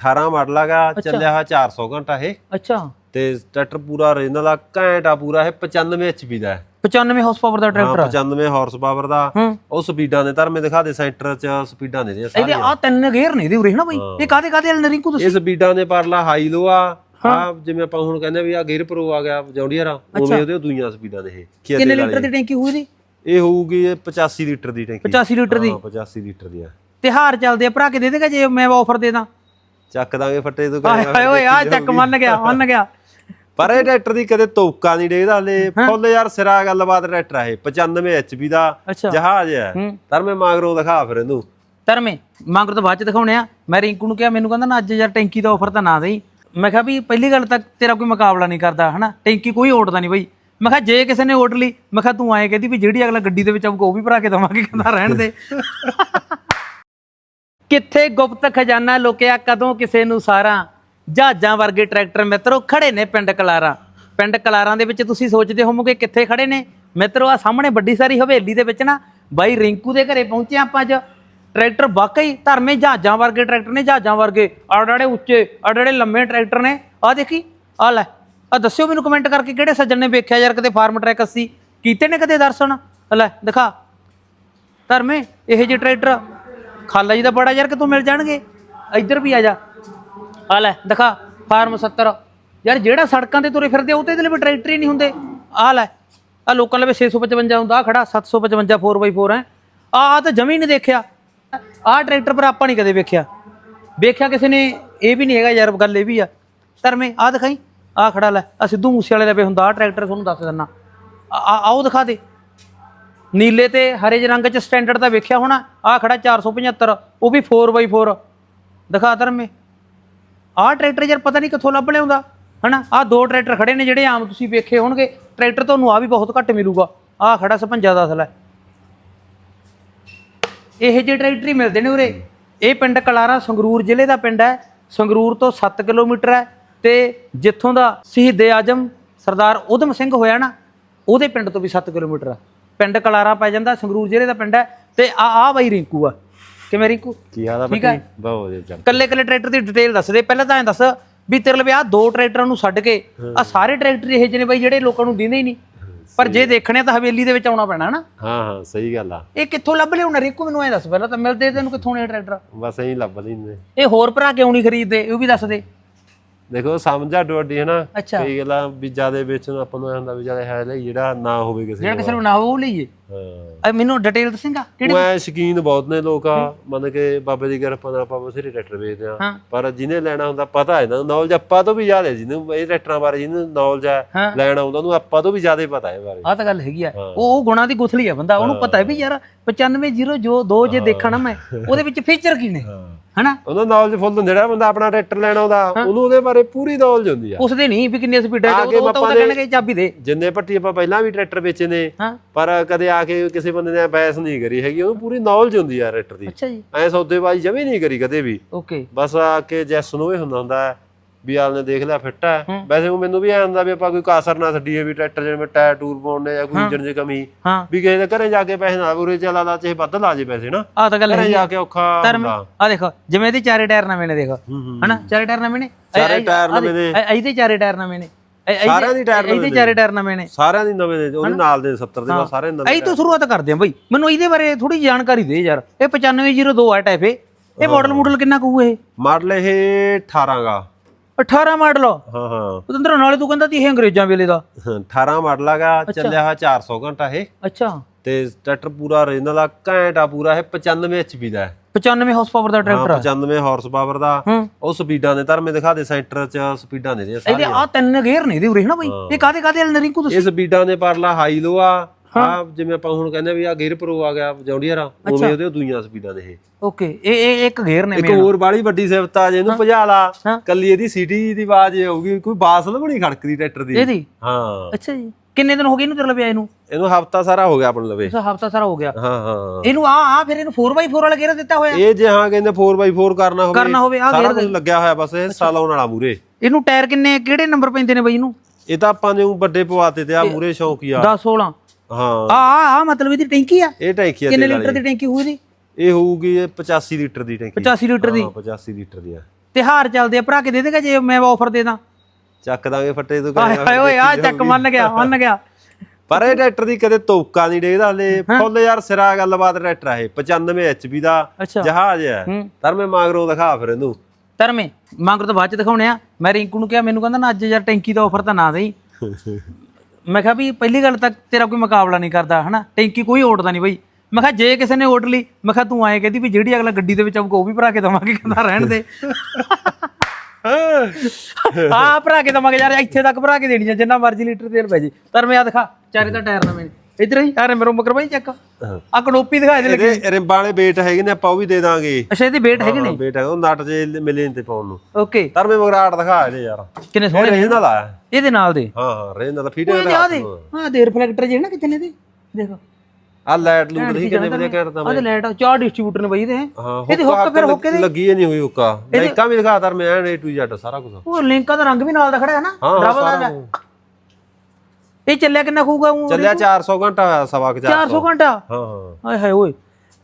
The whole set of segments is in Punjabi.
18 ਮਾਡਲ ਹੈਗਾ ਚੱਲਿਆ ਹੋਇਆ 400 ਘੰਟਾ ਇਹ। ਅੱਛਾ। ਤੇ ਟਰੈਕਟਰ ਪੂਰਾ ਰੀਜਨਲ ਆ ਘੈਂਟ ਆ ਪੂਰਾ ਇਹ 95 ਐਚਪੀ ਦਾ ਹੈ। 95 ਹਾਰਸ ਪਾਵਰ ਦਾ ਹਾਂ, ਟਰੈਕਟਰ 95 ਹਾਰਸ ਪਾਵਰ ਦਾ। ਹੂੰ। ਉਹ ਸਪੀਡਾਂ ਦੇ ਧਰਮੇ ਦਿਖਾ ਦੇ ਸੈਂਟਰ ਚ ਸਪੀਡਾਂ ਦੇ ਦੇ ਇਹਦੇ ਸਾਰੀਆਂ ਆ ਤਿੰਨ ਗੇਅਰ ਨੇ ਇਹਦੇ ਉਰੇ ਹਨਾ ਬਈ? ਇਹ ਕਾਦੇ ਕਾਦੇ ਵਾਲੇ ਨੇ ਰਿੰਕੂ ਤੁਸੀਂ ਇਹ ਸਪੀਡਾਂ ਦੇ ਪਰਲਾ ਹਾਈ ਲੋ ਆ। ਆ ਜਿਵੇਂ ਆਪਾਂ ਹੁਣ ਕਹਿੰਦੇ ਵੀ ਆ ਗੇਅਰ ਪ੍ਰੋ ਆ ਗਿਆ ਜੌਂਡੀਅਰ ਆ ਉਵੇਂ ਉਹਦੇ ਦੂਈਆਂ ਸਪੀਡਾਂ ਦੇ ਇਹ ਖੇਤੇ ਕਿੰਨੇ ਵਾਲੇ। ਲੀਟਰ ਦੀ ਟੈਂਕੀ ਹੋਊ ਇਹਦੀ? ਇਹ ਹੋਊਗੀ ਇਹ 85 ਲੀਟਰ ਦੀ ਟੈਂਕੀ। 85 ਲੀਟਰ ਦੀ? ਹਾਂ 85 ਲੀਟਰ ਦੀ ਆ। ਤੇ ਹਾਰ ਚੱਲਦੇ ਆ ਭਰਾ ਕੇ ਦੇ ਦੇਗਾ ਜੇ ਮੈਂ ਆਫਰ ਦੇ ਦਾਂ? ਚੱਕ ਦਾਂਗੇ ਫੱਟੇ ਤੋਂ ਆਏ ਕਹੇਗਾ ਹਾਏ ਓਏ ਆ ਚੱਕ ਮੰਨ ਗਿਆ ਮੰਨ ਗਿਆ। ਪਰ ਇਹ ਟਰੈਕਟਰ ਦੀ ਕਦੇ ਤੋਕਾ ਨਹੀਂ ਡੇਗਦਾ ਹਲੇ। ਫੁੱਲ ਯਾਰ ਸਿਰਾ ਗੱਲਬਾਤ ਟਰੈਕਟਰ ਆ ਇਹ 95 ਐਚਪੀ ਦਾ ਜਹਾਜ਼ ਹੈ। ਪਰ ਮੈਂ ਮਾਗਰੋਂ ਦਿਖਾ ਫਿਰ ਇਹਨੂੰ। ਧਰਮੇ ਮੰਗਰ ਤੋਂ ਬਾਅਦ ਚ ਦਿਖਾਉਣੇ ਆ। ਮੈਂ ਰਿੰਕੂ ਨੂੰ ਕਿਹਾ ਮੈਨੂੰ ਕਹਿੰਦਾ ਨਾ ਅੱਜ ਯਾਰ ਟੈਂਕੀ ਦਾ ਆਫਰ ਤਾਂ ਨਾ ਦੇਈ। ਮੈਂ ਕਿਹਾ ਵੀ ਪਹਿਲੀ ਗੱਲ ਤਾਂ ਤੇਰਾ ਕੋਈ ਮੁਕਾਬਲਾ ਨਹੀਂ ਕਰਦਾ ਹਨਾ? ਟੈਂਕੀ ਕੋਈ ਓਟਦਾ ਨਹੀਂ ਬਈ। ਮੈਂ ਕਿਹਾ ਜੇ ਕਿਸੇ ਨੇ ਓਟ ਲਈ ਮੈਂ ਕਿਹਾ ਤੂੰ ਆਏ ਕਹਿੰਦੀ ਵੀ ਜਿਹੜੀ ਅਗਲਾ ਗੱਡੀ ਦੇ ਵਿੱਚ ਆਊਗਾ ਉਹ ਵੀ ਭਰਾ ਕੇ ਦਵਾਂਗੇ ਕਹਿੰਦਾ ਰਹਿਣ ਦੇ। ਕਿੱਥੇ ਗੁਪਤ ਖਜ਼ਾਨਾ ਲੁਕਿਆ, ਕਦੋਂ ਕਿਸੇ ਨੂੰ ਸਾਰਾ? ਜਹਾਜ਼ਾਂ ਵਰਗੇ ਟਰੈਕਟਰ ਮਿੱਤਰੋ ਖੜੇ ਨੇ ਪਿੰਡ ਕਲਾਰਾ। ਪਿੰਡ ਕਲਾਰਾਂ ਦੇ ਵਿੱਚ ਤੁਸੀਂ ਸੋਚਦੇ ਹੋਵੋਗੇ ਕਿੱਥੇ ਖੜੇ ਨੇ? ਮਿੱਤਰੋ ਆ ਸਾਹਮਣੇ ਵੱਡੀ ਸਾਰੀ ਹਵੇਲੀ ਦੇ ਵਿੱਚ ਨਾ ਬਾਈ ਰਿੰਕੂ ਦੇ ਘਰੇ ਪਹੁੰਚੇ ਆਪਾਂ ਅੱਜ। ਟਰੈਕਟਰ ਵਾਕਈ ਧਰਮੇ ਜਹਾਜ਼ਾਂ ਵਰਗੇ ਟਰੈਕਟਰ ਨੇ, ਜਹਾਜ਼ਾਂ ਵਰਗੇ। ਆੜਾੜੇ ਉੱਚੇ ਆੜਾੜੇ ਲੰਮੇ ਟਰੈਕਟਰ ਨੇ। ਆ ਦੇਖੀ ਆ ਲੈ ਆ ਦੱਸਿਓ ਮੈਨੂੰ ਕਮੈਂਟ ਕਰਕੇ ਕਿਹੜੇ ਸੱਜਣ ਨੇ ਵੇਖਿਆ ਯਾਰ ਕਦੇ ਫਾਰਮ ਟਰੈਕ 80 ਕੀਤੇ ਨੇ ਕਦੇ ਦਰਸ਼ਨ? ਲੈ, ਦਿਖਾ। ਧਰਮੇ, ਇਹ ਜਿਹੇ ਟਰੈਕਟਰ ਖਾਲਾ ਜੀ ਦਾ ਬੜਾ ਯਾਰ ਕਿਤੋਂ ਮਿਲ ਜਾਣਗੇ? ਇੱਧਰ ਵੀ ਆ ਜਾ। ਆ ਲੈ, ਦਿਖਾ, ਫਾਰਮ 70 ਯਾਰ ਜਿਹੜਾ ਸੜਕਾਂ ਤੇ ਤੁਰੇ ਫਿਰਦੇ ਉਹ ਤੇ ਇਹਦੇ ਲਈ ਵੀ ਟਰੈਕਟਰ ਹੀ ਨਹੀਂ ਹੁੰਦੇ। ਆ ਲੈ, ਆ ਲੋਕਾਂ ਲਵੇ 655 ਹੁੰਦਾ ਆ ਖੜਾ 755 4x4 ਹੈ। ਆ ਆ ਤਾਂ ਜਮੀ ਨਹੀਂ ਦੇਖਿਆ। ਆ ਟਰੈਕਟਰ ਪਰ ਆਪਾਂ ਨਹੀਂ ਕਦੇ ਵੇਖਿਆ। ਵੇਖਿਆ ਕਿਸੇ ਨੇ, ਇਹ ਵੀ ਨਹੀਂ ਹੈਗਾ ਯਾਰ, ਗੱਲ ਇਹ ਵੀ ਆ। ਧਰਮੇ ਆ ਦਿਖਾਈ ਆ ਖੜਾ ਲੈ ਆ ਸਿੱਧੂ ਮੂਸੇ ਵਾਲੇ ਦਾ ਪੇ ਹੁੰਦਾ ਆ ਟਰੈਕਟਰ ਤੁਹਾਨੂੰ ਦੱਸ ਦਿੰਨਾ ਆਓ ਦਿਖਾ ਦੇ। ਨੀਲੇ ਤੇ ਹਰੇ ਜਿਹੇ ਰੰਗ ਚ ਸਟੈਂਡਰਡ ਦਾ ਵੇਖਿਆ ਹੋਣਾ ਆ ਖੜਾ 475 ਉਹ ਵੀ 4x4 ਦਿਖਾ ਧਰਮੇ ਆਹ ਟਰੈਕਟਰ ਯਾਰ ਪਤਾ ਨਹੀਂ ਕਿੱਥੋਂ ਲੱਭ ਲਿਆਉਂਦਾ, ਹਨਾ? ਆਹ ਦੋ ਟਰੈਕਟਰ ਖੜੇ ਨੇ ਜਿਹੜੇ ਆਮ ਤੁਸੀਂ ਵੇਖੇ ਹੋਣਗੇ ਟਰੈਕਟਰ ਤੁਹਾਨੂੰ ਆ ਵੀ ਬਹੁਤ ਘੱਟ ਮਿਲੂਗਾ। ਆਹ ਖੜਾ 56 ਦਾ ਅਸਲ ਹੈ ਇਹ ਜਿਹੇ ਟਰੈਕਟਰ ਹੀ ਮਿਲਦੇ ਨੇ ਉਰੇ। ਇਹ ਪਿੰਡ ਕਲਾਰਾ ਸੰਗਰੂਰ ਜ਼ਿਲ੍ਹੇ ਦਾ ਪਿੰਡ ਹੈ। ਸੰਗਰੂਰ ਤੋਂ 7 ਕਿਲੋਮੀਟਰ ਹੈ ਤੇ ਜਿੱਥੋਂ ਦਾ ਸ਼ਹੀਦ ਆਜਮ ਸਰਦਾਰ ਉਦਮ ਸਿੰਘ ਹੋਇਆ ਨਾ, ਉਹਦੇ ਪਿੰਡ ਤੋਂ ਵੀ 7 ਕਿਲੋਮੀਟਰ ਆ ਪਿੰਡ ਕਲਾਰਾ ਪੈ ਜਾਂਦਾ ਸੰਗਰੂਰ ਜ਼ਿਲ੍ਹੇ ਦਾ ਪਿੰਡ ਹੈ ਤੇ ਆ ਆ ਬਾਈ ਰਿੰਕੂ ਆ। ਕਿਵੇਂ ਰਿੰਕੂ? ਕੀ ਹਾਲ ਆ ਠੀਕ ਹੈ। ਬੱਤੀ? ਬਹੁਤ ਵਧੀਆ ਚੱਲ ਕੱਲੇ ਕੱਲੇ ਟਰੈਕਟਰ ਦੀ ਡਿਟੇਲ ਦੱਸ ਦੇ ਪਹਿਲਾਂ ਤਾਂ ਐਂ ਦੱਸ ਵੀ ਤੇਰੇ ਲਵੇ ਆ ਦੋ ਟਰੈਕਟਰਾਂ ਨੂੰ ਛੱਡ ਕੇ ਆ ਸਾਰੇ ਟਰੈਕਟਰ ਇਹ ਜਿਹੇ ਨੇ ਬਾਈ ਜਿਹੜੇ ਲੋਕਾਂ ਨੂੰ ਦਿੰਦੇ ਹੀ ਨਹੀਂ। ਪਰ ਜੇ ਦੇਖਣੇ ਤਾਂ ਹਵੇਲੀ ਦੇ ਵਿੱਚ ਆਉਣਾ ਪੈਣਾ ਨਾ ਹਾਂ ਹਾਂ ਸਹੀ ਗੱਲ ਆ। ਇਹ ਕਿੱਥੋਂ ਲੱਭ ਲਿਆਉਣਾ ਰਿਕੂ? ਮੈਨੂੰ ਐਂ ਦੱਸ ਪਹਿਲਾਂ ਤਾਂ ਮਿਲਦੇ ਤੈਨੂੰ ਕਿੱਥੋਂ ਨੇ ਟਰੈਕਟਰ? ਬਸ ਐਂ ਲੱਭ ਲੈਂਦੇ। ਇਹ ਹੋਰ ਭਰਾ ਕਿਉਂ ਨਹੀਂ ਖਰੀਦਦੇ? ਇਹ ਵੀ ਦੱਸ ਦੇ। ਦੇਖੋ ਸਮਝਾ ਡੋਡੀ ਹੈ ਨਾ ਅੱਛਾ। ਕਈ ਗੱਲਾਂ ਵੀ ਜਿਆਦੇ ਵੇਚਣ ਆਪਾਂ ਨੂੰ ਐਂ ਹੁੰਦਾ ਵੀ ਜ਼ਿਆਦਾ ਹੈ ਲਈ ਜਿਹੜਾ ਨਾ ਹੋਵੇ ਕਿਸੇ ਜਿਹੜਾ ਕਿਸੇ ਨੂੰ ਨਾ ਉਹ ਲਈਏ। ਹਾਂ। ਐ ਮੈਨੂੰ ਡਿਟੇਲ ਦੱਸੇਗਾ? ਕਿਹੜੀ ਐ ਸ਼ਕੀਨ ਬਹੁਤ ਨੇ ਲੋਕ ਆ ਮੰਨ ਕੇ ਬਾਬੇ ਦੀ ਕਿਰਪਾ ਨਾਲ ਆਪਾਂ ਬਥੇਰੇ ਟਰੈਕਟਰ ਵੇਚਦੇ ਆ ਹਾਂ। ਪਰ ਜਿਹਨੇ ਲੈਣਾ ਹੁੰਦਾ ਪਤਾ ਹੈ ਨਾ ਨੌਲੇਜ ਆਪਾਂ ਤੋਂ ਵੀ ਜ਼ਿਆਦਾ ਜਿਹਨੂੰ ਇਹ ਟਰੈਕਟਰਾਂ ਬਾਰੇ ਜਿਹਨੂੰ ਨੌਲੇਜ ਹੈ ਹਾਂ। ਲੈਣਾ ਹੁੰਦਾ ਉਹਨੂੰ ਆਪਾਂ ਤੋਂ ਵੀ ਜ਼ਿਆਦਾ ਪਤਾ ਹੈ ਬਾਰੇ। ਆਹ ਤਾਂ ਗੱਲ ਹੈਗੀ ਆ। ਉਹ ਉਹ ਗੁਣਾ ਦੀ ਗੁਥਲੀ ਆ ਬੰਦਾ ਉਹਨੂੰ ਪਤਾ ਹੈ ਵੀ ਯਾਰ 95 ਜੋ 2 ਜੇ ਦੇਖਣਾ ਮੈਂ ਉਹਦੇ ਵਿੱਚ ਫੀਚਰ ਕੀ ਨੇ? ਹਨਾ? ਉਹਨਾਂ ਨੌਲੇਜ ਫੁੱਲ ਹੁੰਦਾ ਜਿਹੜਾ ਬੰਦਾ ਆਪਣਾ ਟਰੈਕਟਰ ਲੈਣਾ ਹੁੰਦਾ ਉਹਨੂੰ ਉਹਦੇ ਬਾਰੇ ਪੂਰੀ ਨੌਲੇਜ ਹੁੰਦੀ ਆ। ਉਸਦੇ ਨਹੀਂ ਵੀ ਕਿੰਨੀਆਂ ਸਪੀਡਾਂ ਆ ਕੇ ਉਹ ਤਾਂ ਉਹ ਕਹਿਣਗੇ ਚਾਬੀ ਦੇ। ਜਿੰਨੇ ਭੱਟੀ ਆਪਾਂ ਪਹਿਲਾਂ ਵੀ ਟਰੈਕਟਰ ਵੇਚੇ ਨੇ ਹਾਂ। ਪਰ ਕਦੇ ਆ ਕੇ ਕਿਸੇ ਬੰਦੇ ਨੇ ਬੈਸ ਨਹੀਂ ਕਰੀ ਹੈਗੀ ਉਹਨੂੰ ਪੂਰੀ ਨੌਲੇਜ ਹੁੰਦੀ ਆ ਟਰੈਕਟਰ ਦੀ। ਅੱਛਾ ਜੀ। ਐ ਸੌਦੇਬਾਜ਼ੀ ਜਮੀ ਨਹੀਂ ਕਰੀ ਕਦੇ ਵੀ। ਓਕੇ। ਬਸ ਆ ਕੇ ਜੈਸ ਨੂੰ ਇਹ ਹੁੰਦਾ ਹੁੰਦਾ ਹੈ ਵੀ ਆਲ ਨੇ ਦੇਖ ਲਿਆ ਫਿੱਟ ਹੈ। ਹੂੰ। ਵੈਸੇ ਉਹ ਮੈਨੂੰ ਵੀ ਐ ਹੁੰਦਾ ਵੀ ਆਪਾਂ ਕੋਈ ਕਾਸਰ ਨਾ ਛੱਡੀਏ ਵੀ ਟਰੈਕਟਰ ਜਿਵੇਂ ਟਾਇਰ ਟੂਰ ਪਾਉਣੇ ਜਾਂ ਕੋਈ ਇੰਜਨ 'ਚ ਕਮੀ। ਹਾਂ। ਵੀ ਕਿਸੇ ਦੇ ਘਰੇ ਜਾ ਕੇ ਪੈਸੇ ਨਾ ਉਰੇ ਚਲਾ ਲਾ ਚਾਹੇ ਵੱਧ ਲਾ ਜੇ ਪੈਸੇ ਨਾ। ਆਹ ਤਾਂ ਗੱਲ ਹੈਗੀ ਜਾ ਕੇ ਔਖਾ ਆ ਦੇਖੋ ਜਿਵੇਂ ਇਹਦੇ ਚਾਰੇ ਟਾਇਰ ਨਵੇਂ ਨੇ ਦੇਖ। ਹੂੰ ਹੂੰ ਹਨਾ? ਚਾਰੇ ਟਾਇਰ ਨਵੇਂ ਨੇ? ਚਾਰੇ ਟਾਇਰ ਨਵੇਂ ਨੇ। ਇਹਦੇ ਚਾਰੇ ਟਾਇਰ ਨਵੇਂ ਨੇ। ਸਾਰਿਆਂ ਦੀ ਟਾਇਰ ਨਵੇਂ ਇਹਦੇ। ਚਾਰੇ ਟਾਇਰ ਨਵੇਂ ਨੇ। ਸਾਰਿਆਂ ਦੀ ਨਵੇਂ ਨੇ ਉਹਦੇ ਨਾਲ ਦੇ 70 ਦੇ ਬਾਅਦ ਸਾਰੇ ਨਵੇਂ ਐਂ ਤੋਂ ਸ਼ੁਰੂਆਤ ਕਰਦੇ ਆ ਬਈ। ਮੈਨੂੰ ਇਹਦੇ ਬਾਰੇ ਥੋੜੀ ਜਾਣਕਾਰੀ ਦੇ ਯਾਰ। ਇਹ 9502 ਆ ਟਾਈਪ ਇਹ। ਮਾਡਲ ਮਾਡਲ ਕਿੰਨਾ ਕਹੂ ਇਹ? ਮਾਡਲ ਇਹ 18 ਗਾ 18 ਮਾਡਲ ਹਾਂ ਹਾਂ। ਪਤੰਦਰ ਨਾਲੇ ਤੂੰ ਕਹਿੰਦਾ ਤੀ ਇਹ ਅੰਗਰੇਜ਼ਾਂ ਵੇਲੇ ਦਾ। 18 ਮਾਡਲ ਹੈਗਾ ਚੱਲਿਆ ਹੋਇਆ 400 ਘੰਟਾ ਇਹ। ਅੱਛਾ। ਤੇ ਟਰੈਕਟਰ ਪੂਰਾ ਰੀਜਨਲ ਆ ਘੈਂਟ ਆ ਪੂਰਾ ਇਹ 95 ਐਚਪੀ ਦਾ ਹੈ। 95 ਹਾਰਸ ਪਾਵਰ ਦਾ ਟਰੈਕਟਰ 95 ਹਾਰਸ ਪਾਵਰ ਦਾ। ਹੂੰ। ਉਹ ਸਪੀਡਾਂ ਦੇ ਧਰਮੇ ਦਿਖਾ ਦੇ ਸੈਂਟਰ ਚ ਸਪੀਡਾਂ ਦੇ ਦੇ ਇਹਦੇ ਆ ਤਿੰਨ ਗੇਅਰ ਨੇ ਇਹਦੇ ਉਰੇ ਹਨਾ ਬਈ? ਇਹ ਕਾਦੇ ਕਾਦੇ ਵਾਲੇ ਨੇ ਰਿੰਕੂ ਤੁਸੀਂ? ਇਹ ਸਪੀਡਾਂ ਦੇ ਪਰਲਾ ਹਾਈ ਲੋ ਆ। ਆ ਜਿਵੇਂ ਆਪਾਂ ਹੁਣ ਕਹਿੰਦੇ ਵੀ ਆ ਗੇਅਰ ਪ੍ਰੋ ਆ ਗਿਆ ਜੌਂਡੀਅਰ ਆ ਉਵੇਂ ਉਹਦੇ ਦੂਈਆਂ ਸਪੀਡਾਂ ਦੇ ਇਹ। ਓਕੇ ਇਹ ਇਹ ਇੱਕ ਗੇਅਰ ਨੇ ਇੱਕ ਹੋਰ ਬਾਲੀ ਵੱਡੀ ਸਿਫਤ ਆ ਜੇ ਇਹਨੂੰ ਭਜਾ ਲਾ ਹਾਂ। ਕੱਲੀ ਇਹਦੀ ਸੀਟੀ ਦੀ ਆਵਾਜ਼ ਇਹ ਹੋਊਗੀ ਕੋਈ ਬਾਸਲ ਨਹੀਂ ਖੜਕਦੀ ਟਰੈਕਟਰ ਦੀ। ਇਹਦੀ? ਹਾਂ। ਅੱਛਾ ਜੀ। ਕਿੰਨੇ ਦਿਨ ਹੋ ਗਏ ਇਹਨੂੰ ਤੇਰੇ ਲਵੇ ਇਹਨੂੰ ਇਹਨੂੰ ਹਫਤਾ ਸਾਰਾ ਹੋ ਗਿਆ ਆਪਣੇ ਲਵੇ। ਇਸ ਹਫਤਾ ਸਾਰਾ ਹੋ ਗਿਆ। ਹਾਂ ਹਾਂ। ਇਹਨੂੰ ਆ ਆ ਫਿਰ ਇਹਨੂੰ 4x4 ਵਾਲਾ ਗੇਅਰ ਦਿੱਤਾ ਹੋਇਆ? ਇਹ ਜੇ ਹਾਂ ਕਹਿੰਦੇ 4x4 ਕਰਨਾ ਹੋਵੇ ਕਰਨਾ ਹੋਵੇ ਆ ਸਾਰਾ ਗੇਅਰ ਕੁਝ ਲੱਗਿਆ ਹੋਇਆ ਬਸ ਇਹ ਹਿੱਸਾ ਲਾਉਣ ਵਾਲਾ ਮੂਰੇ ਇਹਨੂੰ ਟਾਇਰ ਕਿੰਨੇ ਕਿਹੜੇ ਨੰਬਰ ਪੈਂਦੇ ਨੇ ਬਈ ਇਹਨੂੰ? ਇਹ ਤਾਂ ਆਪਾਂ ਨੇ ਊਂ ਵੱਡੇ ਪਵਾਤੇ ਤੇ ਆ ਮੂਰੇ ਸ਼ੌਕੀਆ 10 16 ਹਾਂ। ਆ ਆ ਆ ਮਤਲਬ ਇਹਦੀ ਟੈਂਕੀ ਆ? ਇਹ ਟੈਂਕੀ ਆ ਕਿੰਨੇ ਤੇਲ ਲੀਟਰ ਦੀ ਟੈਂਕੀ ਇਹਦੀ? ਇਹ ਹੋਊਗੀ ਇਹ 85 ਲੀਟਰ ਦੀ ਟੈਂਕੀ। 85 ਲੀਟਰ ਦੀ? ਹਾਂ 85 ਲੀਟਰ ਦੀ ਆ। ਤਿਹਾਰ ਚੱਲਦੇ ਆ ਭਰਾ ਕੇ ਦੇ ਦੇਗਾ ਜੇ ਮੈਂ ਆਫਰ ਦੇ ਦਾਂ? ਚੱਕ ਦਾਂਗੇ ਫੱਟੇ ਤੂੰ ਹਾਏ ਹਾਏ ਓਏ ਆ ਚੱਕ ਮੰਨ ਗਿਆ ਮੰਨ ਗਿਆ। ਪਰ ਇਹ ਟਰੈਕਟਰ ਦੀ ਕਦੇ ਤੋਕਾ ਨਹੀਂ ਡੇਦਾ ਹਲੇ। ਫੁੱਲ ਯਾਰ ਸਿਰਾ ਗੱਲਬਾਤ ਟਰੈਕਟਰ ਆ ਇਹ 95 ਐਚਪੀ ਦਾ ਜਹਾਜ਼ ਹੈ। ਪਰ ਮੈਂ ਮਾਗਰੋਂ ਦਿਖਾ ਫਿਰ ਇਹਨੂੰ। ਧਰਮੇ ਮੰਗ ਤੋਂ ਬਾਅਦ ਚ ਦਿਖਾਉਣੇ ਆ। ਮੈਂ ਰਿੰਕੂ ਨੂੰ ਕਿਹਾ ਮੈਨੂੰ ਕਹਿੰਦਾ ਨਾ ਅੱਜ ਯਾਰ ਟੈਂਕੀ ਦਾ ਆਫਰ ਤਾਂ ਨਾ ਦੇਈ। ਮੈਂ ਕਿਹਾ ਵੀ ਪਹਿਲੀ ਗੱਲ ਤਾਂ ਤੇਰਾ ਕੋਈ ਮੁਕਾਬਲਾ ਨਹੀਂ ਕਰਦਾ ਹਨਾ? ਟੈਂਕੀ ਕੋਈ ਓਟਦਾ ਨਹੀਂ ਬਈ। ਮੈਂ ਕਿਹਾ ਜੇ ਕਿਸੇ ਨੇ ਓਟ ਲਈ ਮੈਂ ਕਿਹਾ ਤੂੰ ਆਏ ਕਹਿੰਦੀ ਵੀ ਜਿਹੜੀ ਅਗਲਾ ਗੱਡੀ ਦੇ ਵਿੱਚ ਆਊਗਾ ਉਹ ਵੀ ਭਰਾ ਕੇ ਦਵਾਂਗੇ ਕਹਿੰਦਾ ਰਹਿਣ ਦੇ। ਆ ਭਰਾ ਕੇ ਦਵਾਂਗੇ ਯਾਰ ਇੱਥੇ ਤੱਕ ਭਰਾ ਕੇ ਦੇਣੀ ਆ ਜਿੰਨਾ ਮਰਜ਼ੀ ਲੀਟਰ ਤੇਲ ਪੈ ਜੇ। ਧਰਮੇ ਆ ਦਿਖਾ ਚਾਰੇ ਦਾ ਟਾਇਰ ਨੇ ਇਧਰ ਹੀ ਯਾਰ ਮੇਰੋ ਮਕਰ ਬਾਈ ਚੱਕ। ਆ ਕਨੋਪੀ ਦਿਖਾ ਇਹਦੇ ਲੱਗੇ। ਰਿੰਬਾਂ ਵਾਲੇ ਵੇਟ ਹੈਗੇ ਨੇ ਆਪਾਂ ਉਹ ਵੀ ਦੇ ਦਾਂਗੇ। ਅੱਛਾ ਇਹਦੇ ਵੇਟ ਹੈਗੇ ਨੇ? ਵੇਟ ਹੈਗਾ ਉਹ ਨਟ ਜੇ ਮਿਲੇ ਤੇ ਪਾਉਣ ਨੂੰ। ਓਕੇ। ਪਰ ਮੈਂ ਮਗਰਾਟ ਦਿਖਾ ਇਹਦੇ ਯਾਰ। ਕਿੰਨੇ ਸੋਹਣੇ ਰੇਂਜ ਨਾਲ ਆ। ਇਹਦੇ ਨਾਲ ਦੇ? ਹਾਂ ਹਾਂ ਰੇਂਜ ਨਾਲ ਫੀਟ ਇਹ ਆ। ਦੇ। ਰਿਫਲੈਕਟਰ ਜੇ ਨਾ ਕਿਤਨੇ ਦੇ ਦੇਖੋ। ਆ ਲਾਈਟ ਲੂਟ ਨਹੀਂ ਕਿੰਨੇ ਵਧੀਆ ਕਰਦਾ ਆ ਦੇ ਲਾਈਟ ਚਾਰ ਡਿਸਟ੍ਰੀਬਿਊਟਰ ਨੇ ਬਈ ਇਹਦੇ ਹਾਂ ਇਹਦੀ ਹੁੱਕ ਫਿਰ ਹੁੱਕ ਇਹਦੀ ਲੱਗੀ ਹੀ ਨਹੀਂ ਹੋਈ ਹੁੱਕਾ। ਲਾਈਕਾਂ ਵੀ ਦਿਖਾ ਤਰ ਮੈਂ A to Z ਸਾਰਾ ਕੁਝ ਉਹ ਲਿੰਕਾਂ ਦਾ ਰੰਗ ਵੀ ਨਾਲ ਦਾ ਖੜਾ ਹੈ ਨਾ ਡਬਲ ਦਾ ਇਹ ਚੱਲਿਆ ਕਿੰਨਾ ਖੂਗਾ ਉਹ ਚੱਲਿਆ 400 ਘੰਟਾ ਹੋਇਆ ਸਵਾ ਕੁ 400 400 ਘੰਟਾ? ਹਾਂ ਹਾਂ। ਹਾਏ ਹਾਏ ਓਏ।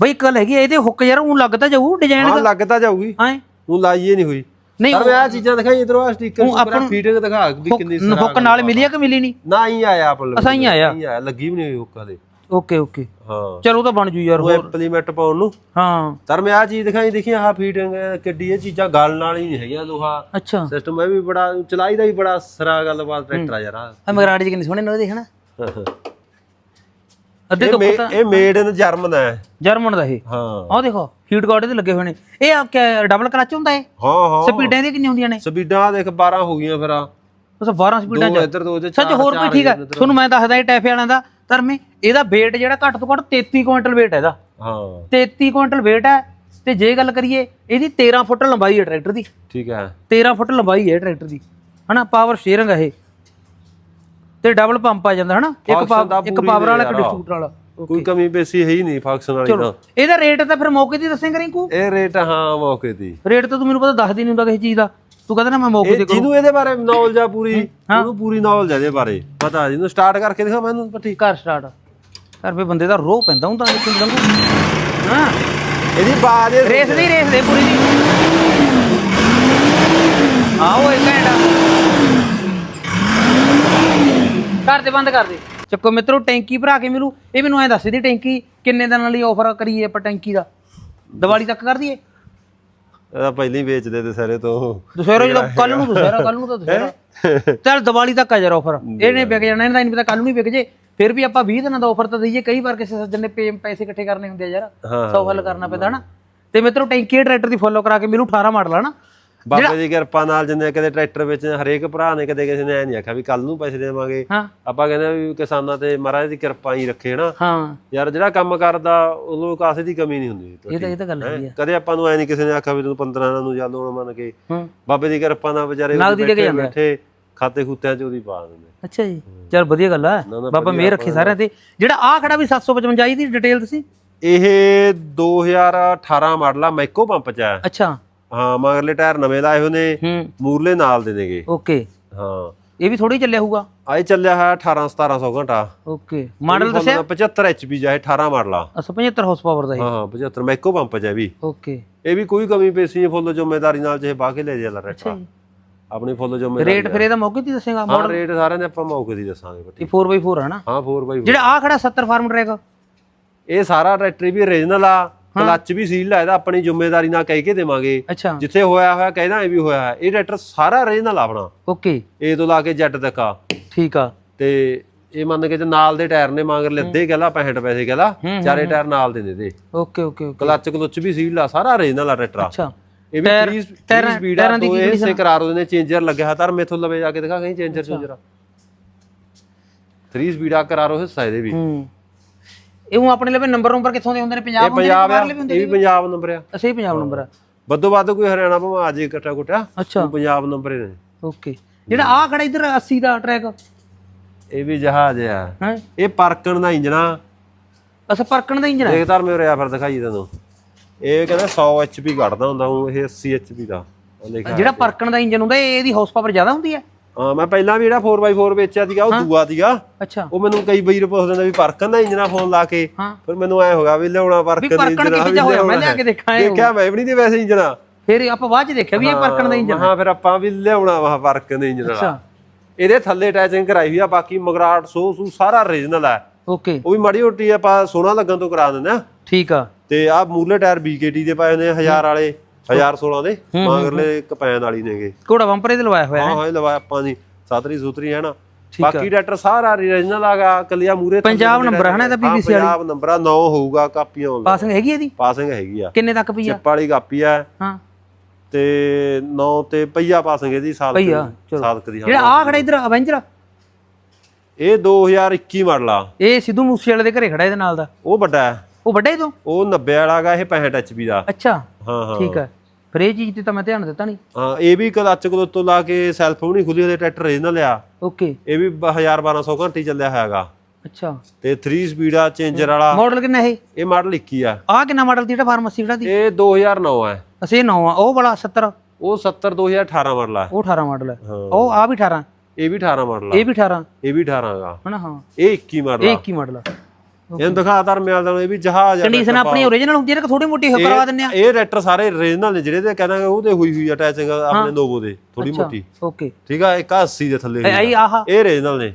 ਬਈ ਇੱਕ ਗੱਲ ਹੈਗੀ ਇਹਦੇ ਹੁੱਕ ਯਾਰ ਉਹ ਲੱਗਦਾ ਜਾਊ ਡਿਜ਼ਾਈਨ ਹਾਂ ਲੱਗਦਾ ਜਾਊਗੀ। ਹਾਂ? ਉਹ ਲਾਈਏ ਨਹੀਂ ਹੋਈ। ਨਹੀਂ ਪਰ ਮੈਂ ਆ ਚੀਜ਼ਾਂ ਦਿਖਾਈ ਇਧਰੋਂ ਆ ਸਟicker ਨੂੰ- ਫੀਟਿੰਗ ਦਿਖਾ ਵੀ ਕਿੰਨੀ ਸਰਾ ਹੁੱਕ ਨਾਲ ਮਿਲੀ ਆ ਕਿ ਮਿਲੀ ਨਹੀਂ? ਨਾ ਹੀ ਆਇਆ ਆਪਾਂ ਅਸਾਂ ਹੀ ਆਇਆ। ਲੱਗੀ ਵੀ ਨਹੀਂ ਹੋਈ ਹੁੱਕਾ ਦੇ। ਓਕੇ ਓਕੇ ਹਾਂ। ਚਲੋ ਤਾਂ ਬਣ ਜੂ ਯਾਰ ਉਹ ਹੋਰ। ਇੰਪਲੀਮੈਂਟ ਪਾਉਣ ਨੂੰ। ਹਾਂ। ਸਰ ਮੈਂ ਆ ਚੀਜ਼ ਦਿਖਾਈ ਦੇਖੀ ਆਹ ਫੀਟਿੰਗ ਕਿੱਡੀ ਇਹ ਚੀਜ਼ਾਂ ਗੱਲ ਨਾਲ ਹੀ ਨਹੀਂ ਹੈਗੀਆਂ ਲੋਹਾ। ਅੱਛਾ। ਸਿਸਟਮ ਇਹ ਵੀ ਬੜਾ ਚਲਾਈ ਦਾ ਵੀ ਬੜਾ ਸਰਾ ਗੱਲਬਾਤ ਟਰੈਕਟਰ ਆ ਯਾਰ ਆਹ। ਆ ਮਗਰਾੜੀ ਜੀ ਕਿੰਨੇ ਸੋਹਣੇ ਨੇ ਉਹ ਦੇਖਣਾ ਅੱਧੇ ਤੋਂ ਮੇ- ਇਹ ਮੇਡ ਇਨ ਜਰਮਨ ਹੈ ਜਰਮਨ ਦਾ ਇਹ। ਹਾਂ। ਆਹ ਦੇਖੋ ਹੀਟ ਗਾਰਡ ਇਹਦੇ ਲੱਗੇ ਹੋਏ ਨੇ। ਇਹ ਆ ਡਬਲ ਕਲਚ ਹੁੰਦਾ ਇਹ? ਹਾਂ ਹਾਂ। ਸਪੀਡਾਂ ਇਹਦੀਆਂ ਕਿੰਨੀਆਂ ਹੁੰਦੀਆਂ ਨੇ? ਸਪੀਡਾਂ ਦੇਖ 12 ਹੋ ਗਈਆਂ ਫਿਰ ਆ ਉਸ 12 ਸਪੀਡਾਂ ਚ। ਇੱਧਰ ਦੋ ਚ ਸੱਚ ਹੋਰ ਕੋਈ ਠੀਕ ਹੈ? ਤੁਹਾਨੂੰ ਮੈਂ ਦੱਸਦਾ ਇਹ ਟੈਫੇ ਵਾਲਿਆਂ ਦਾ ਧਰਮੇ ਇਹਦਾ weight ਜਿਹੜਾ ਘੱਟ ਤੋਂ ਘੱਟ 33 ਕੁਇੰਟਲ weight ਹੈ ਇਹਦਾ। ਹਾਂ। 33 ਕੁਇੰਟਲ weight ਹੈ ਤੇ ਜੇ ਗੱਲ ਕਰੀਏ ਇਹਦੀ 13 ਫੁੱਟ ਲੰਬਾਈ ਹੈ ਟਰੈਕਟਰ ਦੀ। ਠੀਕ ਹੈ। 13 ਫੁੱਟ ਲੰਬਾਈ ਹੈ ਟਰੈਕਟਰ ਦੀ। ਹਨਾ ਪਾਵਰ ਸ਼ੇਅਰਿੰਗ ਹੈ ਇਹ। ਤੇ ਡਬਲ ਪੰਪ ਆ ਜਾਂਦਾ ਹਨਾ? ਇੱਕ ਇੱਕ ਪਾਵਰ ਵਾਲਾ ਦੇ ਇੱਕ। ਡਿਸਟ੍ਰੀਬਿਊਟਰ ਵਾਲਾ। ਕੋਈ ਕਮੀ ਪੇਸੀ ਹੈ ਹੀ ਨਹੀਂ ਫੰਕਸ਼ਨ ਵਾਲੀ ਤਾਂ। ਇਹਦਾ ਰੇਟ ਤਾਂ ਫਿਰ ਮੌਕੇ ਤੇ ਦੱਸੇਂਗਾ ਰਿੰਕੂ? ਇਹ ਰੇਟ ਹਾਂ ਮੌਕੇ ਦੀ ਰੇਟ ਤਾਂ ਤੂੰ ਮੈਨੂੰ ਪਤਾ ਦੱਸਦੀ ਨਹੀਂ ਹੁੰਦਾ ਕਿਸੇ ਚੀਜ਼ ਦਾ। ਤੂੰ ਕਹਿੰਦਾ ਨਾ ਮੈਂ ਮੌਕੇ ਇਹ ਤੇ ਕਰੂੰ। ਜਿਹਨੂੰ ਇਹਦੇ ਬਾਰੇ ਨੌਲੇਜ ਆ ਪੂਰੀ ਉਹਨੂੰ ਪੂਰੀ ਨੌਲੇਜ ਆ ਇਹਦੇ ਬਾਰੇ ਪਤਾ ਜਿਹਨੂੰ ਸਟਾਰਟ ਕਰਕੇ ਦਿਖਾ ਮੈਨੂੰ ਪੱਟੀ। ਕਰ ਸਟਾਰਟ ਕਰ ਫੇ ਬੰਦੇ ਦਾ ਰੋਹ ਪੈਂਦਾ ਹੁੰਦਾ ਲੇਕਿਨ ਲੰਗੂ ਹਾਂ। ਇਹਦੀ ਬਾਜ ਇਹ ਰੇਸ ਦੀ ਰੇਸ ਦੇ ਪੂਰੀ ਦੀ। ਆਓ ਇੱਕ ਘੰਟਾ। ਕਰ ਦੇ ਬੰਦ ਕਰ ਦੇ। ਚੱਕੋ ਮਿੱਤਰੋ ਟੈਂਕੀ ਭਰਾ ਕੇ ਮਿਲੂ। ਇਹ ਮੈਨੂੰ ਐ ਦੱਸ ਦੀ ਟੈਂਕੀ ਕਿੰਨੇ ਦਿਨਾਂ ਲਈ ਆਫਰ ਕਰੀਏ ਆਪਾਂ ਟੈਂਕੀ ਦਾ? ਦੀਵਾਲੀ ਤੱਕ ਕਰ ਦਈਏ? ਇਹਦਾ ਪਹਿਲਾਂ ਹੀ ਵੇਚਦੇ ਤੇ ਸਾਰੇ ਤੋਂ। ਦੁਸਹਿਰਾ ਜਦੋਂ ਕੱਲ ਨੂੰ ਦੁਸਹਿਰਾ ਕੱਲ ਨੂੰ ਤਾਂ ਦੁਸਹਿਰਾ। ਚੱਲ ਦੀਵਾਲੀ ਤੱਕ ਆ ਜਰਾ ਆਫਰ ਇਹਨੇ ਵਿਕ ਜਾਣਾ ਇਹਦਾ ਨਹੀਂ ਪਤਾ ਕੱਲ ਨੂੰ ਹੀ ਵਿਕ ਜੇ। ਫਿਰ ਵੀ ਆਪਾਂ 20 ਦਿਨਾਂ ਦਾ ਆਫਰ ਤਾਂ ਦਈਏ। ਕਈ ਵਾਰ ਕਿਸੇ ਸੱਜਣ ਨੇ ਪੈਸੇ ਇਕੱਠੇ ਕਰਨੇ ਹੁੰਦੇ ਆ ਯਾਰ। ਸੌ ਹੱਲ ਕਰਨਾ ਪੈਂਦਾ ਹਨਾ। ਤੇ ਮਿੱਤਰੋ ਟੈਂਕੀ ਟਰੈਕਟਰ ਦੀ ਫੋਲੋ ਕਰਾ ਕੇ ਮੈਨੂੰ 18 ਮਾਡਲ ਹਨਾ। ਬਾਬੇ ਦੀ ਕਿਰਪਾ ਨਾਲ ਜਿੰਨੇ ਕਦੇ ਟਰੈਕਟਰ ਵਿੱਚ ਹਰੇਕ ਭਰਾ ਨੇ ਕਦੇ ਕਿਸੇ ਨੇ ਐ ਨਹੀਂ ਆਖਿਆ ਵੀ ਕੱਲ ਨੂੰ ਪੈਸੇ ਦੇਵਾਂਗੇ। ਹਾਂ। ਆਪਾਂ ਕਹਿੰਦੇ ਵੀ ਕਿਸਾਨਾਂ ਤੇ ਮਹਾਰਾਜ ਦੀ ਕਿਰਪਾ ਹੀ ਰੱਖੇ ਨਾ ਹਾਂ। ਯਾਰ ਜਿਹੜਾ ਕੰਮ ਕਰਦਾ ਉਹਨੂੰ ਕਾਸੇ ਦੀ ਕਮੀ ਨਹੀਂ ਹੁੰਦੀ ਇਹ ਤਾਂ ਇਹ ਤਾਂ ਗੱਲ ਆ। ਕਦੇ ਆਪਾਂ ਨੂੰ ਐ ਨਹੀਂ ਕਿਸੇ ਨੇ ਆਖਿਆ ਵੀ ਤੂੰ 15 ਨੂੰ ਜਾਂ ਮੰਨ ਕੇ। ਹੂੰ। ਬਾਬੇ ਦੀ ਕਿਰਪਾ ਨਾਲ ਵਿਚਾਰੇ ਬੈਠੇ ਜਾਂਦਾ। ਬੈਠੇ ਖਾਤੇ ਖੂਤਿਆਂ ਚ ਉਹਦੀ ਪਾ ਦਿੰਦੇ। ਅੱਛਾ ਜੀ। ਚਲ ਵਧੀਆ ਗੱਲ ਆ। ਬਾਬਾ ਮੇਰ ਰੱਖੇ ਸਾਰਿਆਂ ਤੇ। ਜਿਹੜਾ ਆ ਖੜਾ ਵੀ 755 ਦੀ ਡਿਟੇਲ ਤੁਸੀਂ? ਇਹ 2018 ਮਾਡਲ ਆ ਮੈਕੋ ਪੰਪ ਚ ਆ। ਅੱਛਾ। ਹਾਂ ਮਗਰਲੇ ਟਾਇਰ ਨਵੇਂ ਲਾਏ ਹੋਏ ਨੇ ਹੂੰ। ਮੂਰਲੇ ਨਾਲ ਦੇ ਨੇਗੇ। ਓਕੇ। ਹਾਂ। ਇਹ ਵੀ ਥੋੜੀ ਚੱਲਿਆ ਹੋਊਗਾ? ਆਏ ਚੱਲਿਆ ਹੈ 18 1700 ਘੰਟਾ। ਓਕੇ। ਮਾਡਲ ਦੱਸਿਆ? 75 ਐਚਪੀ ਜਾ 18 ਮਾਡਲ। ਆ ਅੱਛਾ 75 ਹਾਰਸ ਪਾਵਰ ਦਾ ਇਹ। ਹਾਂ ਹਾਂ 75 ਮੈਕੋ ਪੰਪ ਹੈ ਵੀ। ਓਕੇ। ਇਹ ਵੀ ਕੋਈ ਕਮੀ ਪੇਸੀ ਨਹੀਂ ਫੁੱਲ ਜ਼ਿੰਮੇਵਾਰੀ ਨਾਲ ਜੇ ਬਾਹ ਕੇ ਲੈ ਜਾ ਰੈਟਰਾ ਜੀ। ਆਪਣੀ ਫੁੱਲ ਜ਼ਿੰਮੇਵਾਰੀ ਰੇਟ ਫਿਰ ਇਹਦਾ ਮੌਕੇ ਹੀ ਦੱਸੇਗਾ ਹਾਂ ਰੇਟ ਸਾਰਿਆਂ ਦੇ ਆਪਾਂ ਮੌਕੇ ਦੀ ਦੱਸਾਂਗੇ ਬੱਟੀ ਇਹ 4x4 ਹੈ ਨਾ? ਹਾਂ 4x4 ਜਿਹੜਾ ਆ ਖੜਾ 70 ਫਾਰਮ ਟਰੈਕ। ਇਹ ਸਾਰਾ ਟਰੈਕਟਰ ਵੀ ਓਰੀਜਨਲ ਆ। ਕਲੱਚ ਵੀ ਸੀਲ ਆ ਇਹਦਾ ਆਪਣੀ ਜ਼ਿੰਮੇਵਾਰੀ ਨਾਲ ਕਹਿ ਕੇ ਦੇਵਾਂਗੇ। ਅੱਛਾ। ਜਿੱਥੇ ਹੋਇਆ ਹੋਇਆ ਕਹਿਣਾ ਇਹ ਵੀ ਹੋਇਆ ਹੈ। ਇਹ ਟਰੈਕਟਰ ਸਾਰਾ ਓਰੀਜਨਲ ਆਪਣਾ। ਓਕੇ। ਏ ਤੋਂ ਲਾ ਕੇ ਜੈਟ ਤੱਕ ਆ। ਠੀਕ ਆ। ਤੇ ਇਹ ਮੰਨ ਕੇ ਤੇ ਨਾਲ ਦੇ ਟਾਇਰ ਨੇ ਮਗਰ ਲੱਦੇ ਕਹਿੰਦਾ 65 ਪੈਸੇ ਕਹਿੰਦਾ ਚਾਰੇ ਟਾਇਰ ਨਾਲ ਦੇ ਦੇ ਦੇ। Okay okay okay. Clutch clutch ਵੀ ਸੀਲ ਆ ਸਾਰਾ ਓਰੀਜਨਲ ਆ ਟਰੈਕਟਰ ਅੱਛਾ। ਇਹ ਵੀ 30 ਟਾਇਰਾਂ- ਸਪੀਡ ਆ ਤੋਂ ਇਹ ਸੇ ਕਰਾਰ ਉਹਦੇ ਨੇ ਚੇਂਜਰ ਲੱਗਿਆ ਤਾਂ ਮੇਥੋਂ ਲਵੇ ਜਾ ਕੇ ਦਿਖਾ ਕਹੀਂ ਚੇਂਜਰ ਚੂੰਜਰ। 3 ਸਪੀਡ ਆ ਕਰਾਰੋ ਹਿੱਸਾ ਇਹਦੇ ਵੀ। ਹੂੰ। ਇਹ ਉਹ ਆਪਣੇ ਲਈ ਨੰਬਰ ਨੰਬਰ ਕਿੱਥੋਂ ਦੇ ਹੁੰਦੇ ਨੇ? ਇਹ ਪੰਜਾਬ ਹੁੰਦੇ ਨੇ ਪੰਜਾਬ ਆ ਬਾਹਰਲੇ ਵੀ ਹੁੰਦੇ ਇਹ ਵੀ ਪੰਜਾਬ ਨੰਬਰ ਆ। ਅਸੀਂ ਪੰਜਾਬ ਨੰਬਰ ਆ। ਵੱਧੋ ਵੱਧ ਕੋਈ ਹਰਿਆਣਾ ਭਾਵੇਂ ਆ ਜੇ ਕੱਟਾ ਕੁੱਟਾ ਅੱਛਾ। ਪੰਜਾਬ ਨੰਬਰ ਹੀ ਨੇ। ਓਕੇ। ਜਿਹੜਾ ਆ ਖੜਾ ਇਧਰ 80 ਦਾ ਟਰੈਕ ਇਹ ਵੀ ਜਹਾਜ਼ ਆ। ਹੈ? ਇਹ ਪਰਕਣ ਦਾ ਇੰਜਣਾ ਅਸਾਂ ਪਰਕਣ ਦਾ ਇੰਜਨ ਹੈ ਦੇਖ ਧਰ ਮੇਰੇ ਆ ਫਿਰ ਦਿਖਾਈ ਤੈਨੂੰ। ਇਹ ਕਹਿੰਦਾ 100 ਐਚਪੀ ਕੱਢਦਾ ਹੁੰਦਾ ਉਹ ਇਹ 80 ਐਚਪੀ ਦਾ। ਉਹ ਲਿਖਿਆ ਜਿਹੜਾ ਪਰਕਣ ਦਾ ਇੰਜਨ ਹੁੰਦਾ ਇਹ- ਇਹਦੀ ਹਾਰਸ ਪਾਵਰ ਜ਼ਿਆਦਾ ਹੁੰਦੀ ਹੈ? ਹਾਂ ਮੈਂ ਪਹਿਲਾਂ ਵੀ ਜਿਹੜਾ 4x4 ਵੇਚਿਆ ਸੀਗਾ ਉਹ ਦੂਆ ਸੀਗਾ। ਅੱਛਾ। ਉਹ ਮੈਨੂੰ ਕਈ ਵੀਰ ਪੁੱਛਦੇ ਨੇ ਵੀ ਪਰਕਣ ਦਾ ਇੰਜਣਾ ਫੋਨ ਲਾ ਕੇ। ਫਿਰ ਮੈਨੂੰ ਐ ਹੋਗਾ ਵੀ ਲਿਆਉਣਾ ਪਰਕਣ ਦਾ ਇੰਜਣਾ ਵੀ? ਲਿਆਉਣਾ ਮੈਂ ਲਿਆ ਕੇ ਦੇਖਾਂ ਇਹ ਦੇਖਿਆ ਮੈਂ ਵੀ ਨਹੀਂ ਤੇ ਵੈਸੇ ਇੰਜਣਾ। ਫਿਰ ਆਪਾਂ ਬਾਅਦ ਚ ਦੇਖਿਆ ਵੀ ਇਹ ਪਰਕਣ ਦਾ ਇੰਜਨ ਹਾਂ ਫਿਰ ਆਪਾਂ ਵੀ ਲਿਆਉਣਾ ਵਾ ਵਰਕ ਦੇ ਇੰਜਨ ਵਾਲਾ। ਅੱਛਾ। ਇਹਦੇ ਥੱਲੇ ਅਟੈਚਿੰਗ ਕਰਾਈ ਹੋਈ ਆ ਬਾਕੀ ਮਗਰਾਟ ਸੋ ਸੂ ਸਾਰਾ ਓਰੀਜਨਲ ਹੈ ਓਕੇ। ਉਹ ਵੀ ਮਾੜੀ ਮੋਟੀ ਆਪਾਂ ਸੋਨਾ ਲੱਗਣ ਤੋਂ ਕਰਾ ਦਿੰਦੇ ਆ। ਠੀਕ ਆ। ਤੇ ਆਹ ਮੂਲੇ ਟਾਇਰ BKT ਦੇ ਪਾਏ ਨੇ 1000 ਵਾਲੇ। 1016 ਦੇ ਮਗਰਲੇ ਕਪੈਨ ਵਾਲੀ ਨੇਗੇ। ਘੋੜਾ ਬੰਪਰ ਇਹਦੇ ਲਵਾਇਆ ਹੋਇਆ ਹੈ। ਹਾਂ ਹਾਂ ਇਹ ਲਵਾਇਆ ਆਪਾਂ ਜੀ ਸਾਤਰੀ ਸੂਤਰੀ ਹੈ ਨਾ। ਬਾਕੀ ਡਾਕਟਰ ਸਾਰਾ ਓਰੀਜਨਲ ਆਗਾ ਕੱਲਿਆ ਮੂਰੇ ਪੰਜਾਬ ਨੰਬਰ ਹੈ ਨਾ ਇਹਦਾ BBC ਵਾਲੀ ਪੰਜਾਬ ਨੰਬਰ ਆ 9 ਹੋਊਗਾ ਕਾਪੀਆਂ ਆਉਣ ਪਾਸਿੰਗ ਹੈਗੀ ਇਹਦੀ? ਪਾਸਿੰਗ ਹੈਗੀ ਆ। ਕਿੰਨੇ ਤੱਕ ਪਈ ਆ? ਚਿੱਪ ਵਾਲੀ ਕਾਪੀ ਆ। ਹਾਂ। ਤੇ 9 ਤੇ ਪਈਆ ਪਾਸਿੰਗ ਇਹਦੀ ਸਾਲ ਚਲੋ। ਸਾਲ ਕੁ ਦੀ ਹਾਂ। ਜਿਹੜਾ ਆ ਖੜਾ ਇਧਰ ਅਵੈਂਜਰ ਇਹ 2021 ਮਾਡਲ ਆ। ਇਹ ਸਿੱਧੂ ਮੂਸੇ ਵਾਲੇ ਦੇ ਘਰੇ ਖੜਾ ਇਹਦੇ ਨਾਲ ਦਾ। ਉਹ ਵੱਡਾ ਹੈ। ਉਹ ਵੱਡਾ ਹੀ ਤੋਂ? ਉਹ 90 ਵਾਲਾ ਇਹ 65 HP ਦਾ। ਅੱਛਾ। ਹਾਂ ਹਾਂ। ਠੀਕ ਹੈ। ਫਿਰ ਇਹ ਚੀਜ਼ ਤੇ ਤਾਂ ਮੈਂ ਧਿਆਨ ਦਿੱਤਾ ਨਹੀਂ। ਹਾਂ ਇਹ ਵੀ ਕਲੱਚ ਕਲੋ ਤੋਂ ਲਾ ਕੇ ਸੈਲਫ ਨਹੀਂ ਖੁੱਲੀ ਉਹਦੇ ਟਰੈਕਟਰ ਰੀਜਨਲ ਆ ਓਕੇ ਇਹ ਵੀ 1000 1200 ਘੰਟੇ ਚੱਲਿਆ ਹੋਇਆਗਾ ਅੱਛਾ। ਤੇ 3 ਸਪੀਡ ਆ ਚੇਂਜਰ ਵਾਲਾ। ਮਾਡਲ ਕਿੰਨਾ ਇਹ? ਇਹ ਮਾਡਲ 21 ਆ। ਆ ਕਿੰਨਾ ਮਾਡਲ ਦੀ ਜਿਹੜਾ ਫਾਰਮੇਸੀ ਜਿਹੜਾ ਦੀ? ਇਹ 2009 ਹੈ ਅਸੀਂ 9 ਆ। ਉਹ ਵਾਲਾ 70 ਉਹ 70 2018 ਮਾਡਲ ਆ। ਉਹ 18 ਮਾਡਲ ਹੈ ਹਾਂ। ਉਹ ਆ ਵੀ 18 ਇਹ ਵੀ 18 ਮਾਡਲ ਆ। ਇਹ ਵੀ 18 ਇਹ ਵੀ 18 ਗਾ ਹਨਾ ਹਾਂ। ਇਹ 21 ਮਾਡਲ ਇਹ ਆ 21 ਮਾਡਲ ਆ। ਇਹਨੂੰ ਦਿਖਾ ਧਰ ਮਿਲ ਜਾਣਾ ਇਹ ਵੀ ਜਹਾਜ਼ ਆ ਕੰਡੀਸ਼ਨ ਆਪਣੀ ਓਰੀਜਨਲ ਹੁੰਦੀ ਹੈ ਕਿ ਥੋੜੀ ਮੋਟੀ ਹੋ ਕਰਵਾ ਦਿੰਨੇ ਆ। ਇਹ ਰੈਟਰ ਸਾਰੇ ਰੀਜਨਲ ਨੇ ਜਿਹੜੇ ਤੇ ਕਹਿੰਦਾ ਉਹਦੇ ਹੋਈ ਹੋਈ ਅਟੈਚਿੰਗ ਆਪਣੇ ਨੋਵੋ ਦੇ ਥੋੜੀ ਮੋਟੀ। ਓਕੇ ਠੀਕ ਆ ਇੱਕ 80 ਦੇ ਥੱਲੇ ਆ। ਇਹ ਆਹ। ਇਹ ਰੀਜਨਲ ਨੇ।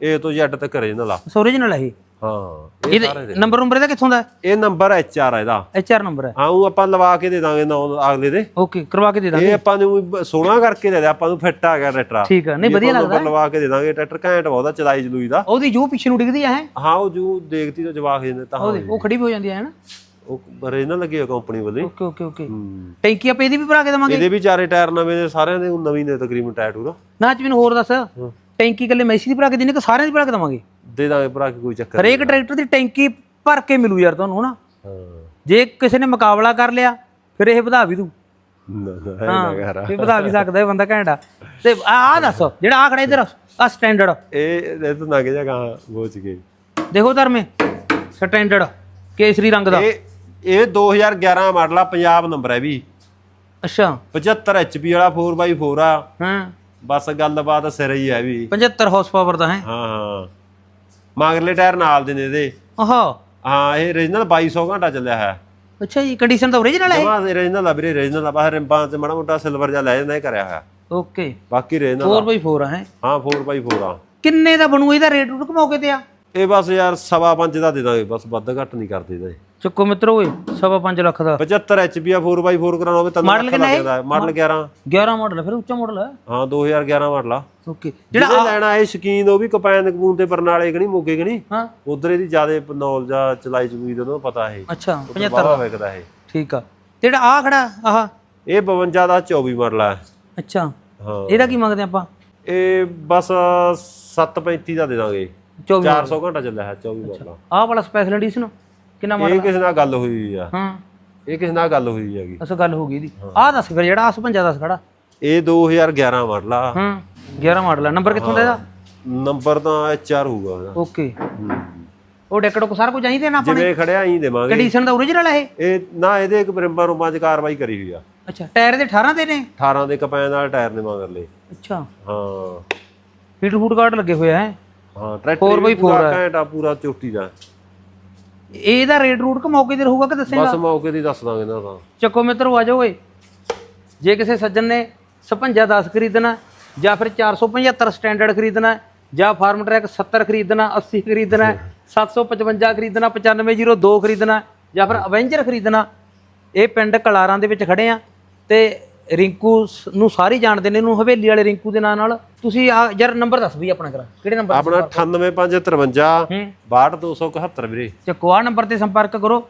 ਇਹ ਤੋਂ ਜੱਟ ਤੱਕ ਰੀਜਨਲ ਆ। ਓਰੀਜਨਲ ਹੈ ਇਹ। ਹਾਂ ਇਹ ਇਹਦੇ ਨੰਬਰ ਨੰਬਰ ਇਹਦਾ ਕਿੱਥੋਂ ਦਾ? ਇਹ ਨੰਬਰ ਐਚ ਆਰ ਆ ਇਹਦਾ। ਐਚ ਆਰ ਨੰਬਰ ਹੈ। ਹਾਂ ਉਹ ਆਪਾਂ ਲਵਾ ਕੇ ਦੇ ਦਾਂਗੇ ਨਾ ਅਗਲੇ ਦੇ। ਓਕੇ ਕਰਵਾ ਕੇ ਦੇ ਦਾਂਗੇ। ਇਹ ਆਪਾਂ ਨੂੰ ਸੋਹਣਾ ਕਰਕੇ ਦੇ ਦੇ ਆਪਾਂ ਨੂੰ ਫਿੱਟ ਆ ਗਿਆ ਟਰੈਕਟਰ। ਠੀਕ ਆ ਨਹੀਂ ਵਧੀਆ ਲੱਗਦਾ। ਲਵਾ ਕੇ ਦੇ ਦਾਂਗੇ ਟਰੈਕਟਰ ਘੈਂਟ ਬਹੁਤਾ ਚਲਾਈ ਜਲੂਈ ਦਾ। ਉਹਦੀ ਜੋ ਪਿੱਛੇ ਨੂੰ ਡਿੱਗਦੀ ਆ ਹੈ? ਹਾਂ ਉਹ ਜੂ ਦੇਖਤੀ ਤਾਂ ਜਵਾਕ ਜਾਂਦੇ ਤਾਂ ਉਹਦੀ ਉਹ ਖੜੀ ਵੀ ਹੋ ਜਾਂਦੀ ਹੈ ਨਾ ਉਹ ਰੀਜਨਲ ਲੱਗੇ ਕੰਪਨੀ ਵੱਲੋਂ। Okay okay okay. ਹੂੰ। ਟੈਂਕੀ ਆਪਾਂ ਇਹਦੀ ਵੀ ਭਰਾ ਕੇ ਦੇਵਾਂਗੇ? ਇਹਦੇ ਵੀ ਚਾਰੇ ਟਾਇਰ ਨਵੇਂ ਨੇ ਸਾਰਿਆਂ ਦੇ ਨਵੀਂ ਨੇ ਤਕਰੀਬਨ ਟਾਇਰ ਟੂਰ। ਨਾ ਚ ਮੈਨੂੰ ਹੋਰ ਦੱਸ। ਟੈਂਕੀ ਕੱਲੇ ਮੈਸੀ ਦੀ ਭਰਾ ਕੇ ਦੇਣੀ ਕਿ ਸਾਰਿਆਂ ਦੀ ਭਰਾ ਕੇ ਦੇਵਾਂਗੇ? ਦੇ ਦਾਂਗੇ ਭਰਾ ਕੇ ਕੋਈ ਚੱਕਰ ਹਰੇਕ ਟਰੈਕਟਰ ਦੀ ਟੈਂਕੀ ਭਰ ਕੇ ਮਿਲੂ ਯਾਰ ਤੁਹਾਨੂੰ ਨਾ ਹਾਂ। ਜੇ ਕਿਸੇ ਨੇ ਮੁਕਾਬਲਾ ਕਰ ਲਿਆ ਫਿਰ ਇਹ ਵਧਾ ਵੀ ਦੂ ਨਾ ਨਾ ਹੈ ਨਾ ਇਹ ਵਧਾ ਵੀ ਸਕਦਾ ਇਹ ਬੰਦਾ ਘੈਂਟਾ ਤੇ ਆ ਦੱਸ ਜਿਹੜਾ ਆ ਖੜਾ ਇਧਰ ਆ ਸਟੈਂਡਰਡ ਇਹ ਇਹ ਤਾਂ ਨੰਗ ਜਾ ਕਾਂ ਬੋਚ ਗਏ ਦੇਖੋ ਧਰਮੇ ਸਟੈਂਡਰਡ ਕੇਸਰੀ ਰੰਗ ਦਾ। ਇਹ ਇਹ 2011 ਮਾਡਲ ਆ ਪੰਜਾਬ ਨੰਬਰ ਹੈ ਵੀ। ਅੱਛਾ। 75 ਐਚਪੀ ਵਾਲਾ 4x4 ਆ। ਹਾਂ। ਬਸ ਗੱਲਬਾਤ ਸਿਰ ਹੀ ਹੈ ਵੀ। 75 ਹਾਰਸ ਪਾਵਰ ਦਾ ਹੈ। ਹਾਂ ਹਾਂ। ਮਗਰਲੇ ਟਾਇਰ ਨਾਲ ਦੇ ਨੇ ਇਹਦੇ। ਆਹਾ। ਹਾਂ ਇਹ ਰੀਜਨਲ 2200 ਘੰਟਾ ਚੱਲਿਆ ਹੈ। ਅੱਛਾ ਜੀ ਕੰਡੀਸ਼ਨ ਤਾਂ ਓਰੀਜਨਲ ਹੈ ਜਮਾ ਰੀਜਨਲ ਆ ਵੀਰੇ ਰੀਜਨਲ ਆ। ਬਾਹਰ ਰਿੰਬਾਂ ਤੇ ਮਾੜਾ ਮੋਟਾ ਸਿਲਵਰ ਜਿਹਾ ਲੈ ਜਾਂਦਾ ਇਹ ਕਰਿਆ ਹੋਇਆ। ਓਕੇ। ਬਾਕੀ ਰੀਜਨਲ 4x4 ਹੈ? ਹਾਂ 4x4 ਆ। ਕਿੰਨੇ ਦਾ ਬਣੂ? ਇਹਦਾ ਰੇਟ ਮੌਕੇ ਤੇ ਆ। ਇਹ ਬਸ ਯਾਰ ਸਵਾ ਪੰਜ ਦਾ ਦੇ ਦਾਂਗੇ। ਬਸ ਵੱਧ ਘੱਟ ਨਹੀਂ ਕਰਦੇ ਇਹਦਾ। ਚੱਕੋ ਮਿੱਤਰੋ ਓਏ ਸਵਾ ਪੰਜ ਲੱਖ ਦਾ। 75 ਐਚਪੀ ਆ 4x4 ਕਰਾਉਣਾ ਹੋਵੇ ਤਾਂ Model ਕਿੰਨਾ ਹੈ? ਮਾਡਲ 11 11 ਮਾਡਲ ਹੈ ਫਿਰ ਉੱਚਾ ਮਾਡਲ ਹੈ ਹਾਂ 2011 ਮਾਡਲ ਆ। ਓਕੇ ਜਿਹੜਾ ਲੈਣਾ ਇਹ ਸ਼ਕੀਨ ਉਹ ਵੀ ਕਪੈਨ ਕਪੂਨ ਤੇ ਬਰਨਾਲੇ ਕਣੀ ਮੋਗੇ ਕਣੀ ਹਾਂ। ਉਧਰ ਇਹਦੀ ਜਿਆਦੇ ਨੌਲੇਜ ਆ ਚਲਾਈ ਚਲੂਈ ਦਾ ਉਹਨੂੰ ਪਤਾ ਇਹ। ਅੱਛਾ 75 ਬਾਵਾ ਵੇਖਦਾ ਇਹ। ਠੀਕ ਆ। ਜਿਹੜਾ ਆ ਖੜਾ ਆਹ? ਇਹ 52 ਦਾ 24 ਮਾਡਲ ਆ। ਅੱਛਾ। ਹਾਂ। ਇਹਦਾ ਕੀ ਮੰਗਦੇ ਆਪਾਂ? ਇਹ ਬਸ 735 ਦਾ ਦੇ ਦਾਂਗੇ। 24 400 ਘੰਟਾ ਚੱਲਿਆ ਹੈ 24 ਮਾਡਲ ਆਹ ਵਾਲਾ ਸਪੈਸ਼ਲ ਐਡੀਸ਼ਨ ਕਿੰਨਾ ਮਾਡਲ ਇਹ ਕਿਸੇ ਨਾਲ ਗੱਲ ਹੋਈ ਆ। ਹਾਂ। ਇਹ ਕਿਸੇ ਨਾਲ ਗੱਲ ਹੋਈ ਹੈਗੀ। ਅਸ ਗੱਲ ਹੋ ਗਈ ਇਹਦੀ। ਆਹ ਦੱਸ ਫਿਰ ਜਿਹੜਾ ਆਸ ਪੰਜਾ ਦੱਸ ਖੜਾ। ਇਹ 2011 ਮਾਡਲ ਆ। ਹਾਂ 11 ਮਾਡਲ ਹੈ ਨੰਬਰ ਕਿੱਥੋਂ ਦਾ ਇਹਦਾ? ਨੰਬਰ ਤਾਂ HR ਹੋਊਗਾ ਉਹਦਾ। ਓਕੇ। ਉਹ ਡੈਕੜੋ ਕੋ ਸਾਰਾ ਕੁਝ ਚਾਹੀਦੇ ਨਾ ਆਪਾਂ ਜਿਵੇਂ ਖੜਿਆ ਹੀ ਦੇਵਾਂਗੇ। ਕੰਡੀਸ਼ਨ ਦਾ ਓਰੀਜਨਲ ਹੈ ਇਹ? ਇਹ ਨਾ ਇਹਦੇ ਇੱਕ ਬਰਿੰਬਾ ਰੁਮਾਂ 'ਚ ਕਾਰਵਾਈ ਕਰੀ ਹੋਈ ਆ। ਅੱਛਾ ਟਾਇਰ ਦੇ 18 ਦੇ ਨੇ? 18 ਦੇ ਕਪੈਨ ਨਾਲ ਟਾਇਰ ਨੇ ਮਗਰਲੇ ਅੱਛਾ। ਹਾਂ। ਫੀਟ ਫੂਟ ਕਾਰਡ ਲੱਗੇ ਹੋਏ ਹੈ? ਹਾਂ ਟਰੈਕਟਰ ਵੀ ਪੂਰਾ ਘੈਂਟਾ ਪੂਰਾ ਚੋਟੀ ਦਾ। ਇਹਦਾ ਰੇਟ ਰੂਟ ਕ ਮੌਕੇ ਤੇ ਰਹੂਗਾ ਕਿ ਦੱਸੇਗਾ? ਬਸ ਮੌਕੇ ਦੀ ਦੱਸ ਦਾਂਗੇ ਨਾ ਤਾਂ। ਚੱਕੋ ਮਿੱਤਰੋ ਆ ਜਾਓ ਓਏ। ਜੇ ਕਿਸੇ ਸੱਜਣ ਨੇ 56 10 ਖਰੀਦਣਾ ਜਾਂ ਫਿਰ 475 ਸਟੈਂਡਰਡ ਖਰੀਦਣਾ ਜਾਂ ਫਾਰਮ ਟਰੈਕ 70 ਖਰੀਦਣਾ 80 ਖਰੀਦਣਾ 755 ਖਰੀਦਣਾ 9502 ਖਰੀਦਣਾ ਜਾਂ ਫਿਰ ਅਵੈਂਜਰ ਖਰੀਦਣਾ ਇਹ ਪਿੰਡ ਕਲਾਰਾਂ ਦੇ ਵਿੱਚ ਖੜੇ ਆ। ਤੇ ਰਿੰਕੂ ਸ- ਨੂੰ ਸਾਰੇ ਜਾਣਦੇ ਨੇ ਇਹਨੂੰ ਹਵੇਲੀ ਵਾਲੇ ਰਿੰਕੂ ਦੇ ਨਾਂ ਨਾਲ। ਤੁਸੀਂ ਆ ਯਾਰ ਨੰਬਰ ਦੱਸ ਵੀ ਆਪਣਾ ਕਰਾ ਕਿਹੜੇ ਨੰਬਰ ਆਪਣਾ 98553 ਹੂੰ। 62271 ਵੀਰੇ। ਚੱਕੋ ਆ ਨੰਬਰ ਤੇ ਸੰਪਰਕ ਕਰੋ।